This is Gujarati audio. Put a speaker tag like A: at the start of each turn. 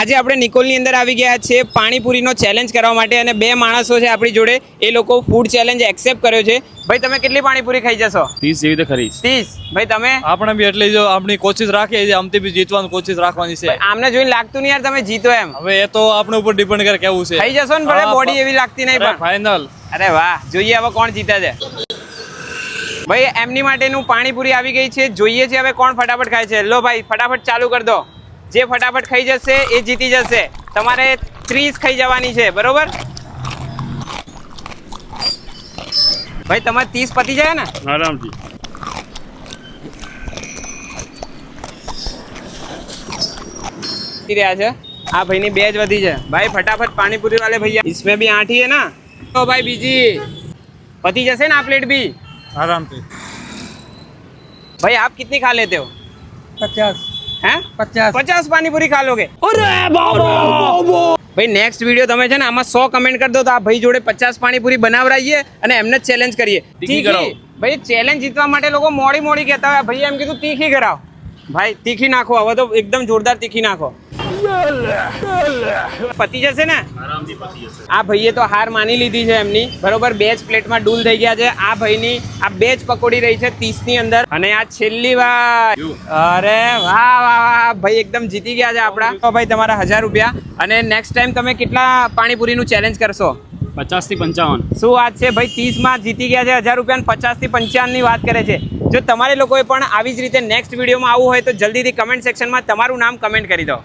A: આજે આપણે નિકોલની અંદર આવી ગયા છે. પાણીપુરીનો ચેલેન્જ કરવા માટે અને બે માણસો છે આપણી જોડે. એ લોકો ફૂડ ચેલેન્જ એક્સેપ્ટ કર્યો છે. ભાઈ તમે કેટલી પાણીપુરી ખાઈ જશો?
B: ત્રીસ જેવી તો ખરી
A: ત્રીસ. ભાઈ તમે?
B: આપણે બી એટલે જો આપણી કોશિશ રાખીએ છીએ આમથી બી જીતવાની કોશિશ રાખવાની છે.
A: આમને જોઈને લાગતું નહીં યાર તમે જીતો એમ.
B: હવે એ તો આપણે ઉપર ડિપેન્ડ કરે કેવું છે.
A: ખાઈ જશો ને ભલે બોડી એવી લાગતી નહીં પણ.
B: ફાઇનલ
A: અરે વાહ જોઈએ હવે કોણ જીતે છે. ભાઈ એમની માટેનું પાણીપુરી આવી ગઈ છે. જોઈએ છે હવે કોણ ફટાફટ ખાય છે. લો ભાઈ ફટાફટ ચાલુ કરી દો. જે ફટાફટ ખાઈ જશે એ જીતી જશે. તમારે ત્રીસ ખાઈ જવાની છે બરોબર? ભાઈ તમારે ત્રીસ પતી જાય ને?
B: આરામથી.
A: રહ્યા છે. આ ભાઈની બે જ વધી છે. ભાઈ ફટાફટ પાણીપુરી વાળે ભાઈ इसमें भी આઠી હે ના? તો ભાઈ બીજી પતી જશે ને આ પ્લેટ બી?
B: आराम
A: ભાઈ આપ आप कितनी खा लेते हो પચાસ. પાણીપુરી ખા લોગે ભાઈ નેક્સ્ટ વીડિયો તમે છે ને આમાં સો કમેન્ટ કરી દો તો આ ભાઈ જોડે પચાસ પાણીપુરી બનાવરાઈએ અને એમને ચેલેન્જ કરીએ. ભાઈ ચેલેન્જ જીતવા માટે લોકો મોડી મોડી કહેતા હોય. ભાઈ એમ કીધું તીખી કરાવ. ભાઈ તીખી નાખો હવે તો એકદમ જોરદાર તીખી નાખો. પતી જશે ને? આ ભાઈએ તો હાર માની લીધી છે એમની. બરોબર બે જ પ્લેટમાં ડૂલ થઈ ગયા છે. આ ભાઈની આ બે જ પકોડી રહી છે ત્રીસની અંદર. અને આ છેલ્લી વાર. અરે વાહ વાહ વાહ ભાઈ એકદમ જીતી ગયા છે આપણા. તો ભાઈ તમારા હજાર રૂપિયા. અને નેક્સ્ટ ટાઈમ તમે કેટલા પાણીપુરીનું ચેલેન્જ કરશો?
B: પચાસથી પંચાવન.
A: શું વાત છે? ભાઈ, ત્રીસમાં જીતી ગયા છે, હજાર રૂપિયા પચાસથી પંચાવનની વાત કરે છે. જો તમારે લોકોએ પણ આવી જ રીતે નેક્સ્ટ વિડીયોમાં આવવું હોય તો જલ્દીથી કમેન્ટ સેક્શનમાં તમારું નામ કમેન્ટ કરી દો.